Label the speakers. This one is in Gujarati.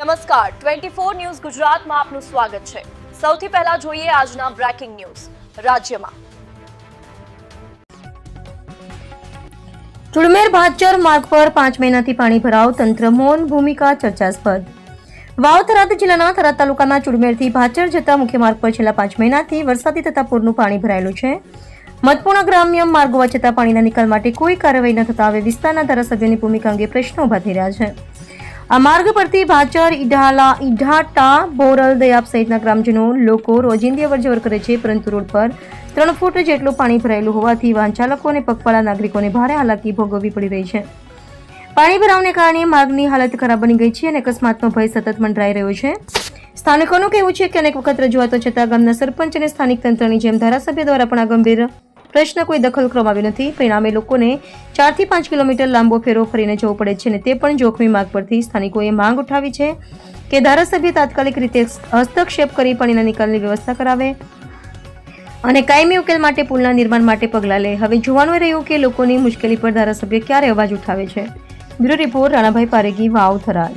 Speaker 1: નમસ્કાર. ટ્વેન્ટી ફોર ન્યૂઝ ગુજરાતમાં આપનું સ્વાગત છે. સૌથી પહેલા જોઈએ આજના બ્રેકિંગ ન્યૂઝ. રાજ્યમાં
Speaker 2: ચુડમેર ભાચર માર્ગ પર પાંચ મહિનાથી પાણી ભરાવ તંત્ર મૌન ભૂમિકા ચર્ચાસ્પદ. વાવ થરાદ જિલ્લાના થરાદ તાલુકાના ચુડમેરથી ભાચર જતા મુખ્ય માર્ગ પર છેલ્લા પાંચ મહિનાથી વરસાદી તથા પૂરનું પાણી ભરાયેલું છે. મતપૂર્ણ ગ્રામ્ય માર્ગ હોવા છતાં પાણીના નિકાલ માટે કોઈ કાર્યવાહી ન થતા હવે વિસ્તારના ધારાસભ્યોની ભૂમિકા અંગે પ્રશ્નો ઊભા થઈ રહ્યા છે. આ માર્ગ પરથી ભાચર, ઈઢાલા, ઈઢાટા, બોરલ, દયાપ સહિતના ગ્રામજનો, લોકો રોજિંદી અવરજવર કરે છે, પરંતુ રોડ પર ત્રણ ફૂટ જેટલું પાણી ભરાયેલું હોવાથી વાહન ચાલકો અને પગપાળા નાગરિકોને ભારે હાલાકી ભોગવવી પડી રહી છે. પાણી ભરાવને કારણે માર્ગની હાલત ખરાબ બની ગઈ છે અને અકસ્માતનો ભય સતત મંડરાઈ રહ્યો છે. સ્થાનિકોનું કહેવું છે કે અનેક વખત રજૂઆતો છતાં ગામના સરપંચ અને સ્થાનિક તંત્રની જેમ ધારાસભ્ય દ્વારા પણ આ ગંભીર પ્રશ્ન કોઈ દખલ કરવામાં આવ્યો નથી. પરિણામે લોકોને ચારથી પાંચ કિલોમીટર લાંબો ફેરો ફરીને જવું પડે છે અને તે પણ જોખમી માર્ગ પરથી સ્થાનિકોએ માંગ ઉઠાવી છે કે ધારાસભ્ય તાત્કાલિક રીતે હસ્તક્ષેપ કરી પાણીના નિકાલની વ્યવસ્થા કરાવે. અને કાયમી ઉકેલ માટે પુલના નિર્માણ માટે પગલાં લે. હવે જોવાનું રહ્યું કે લોકોની મુશ્કેલી પર ધારાસભ્ય ક્યારે અવાજ ઉઠાવે છે. Bureau report Ranabhai Paregi, Vav Tharad.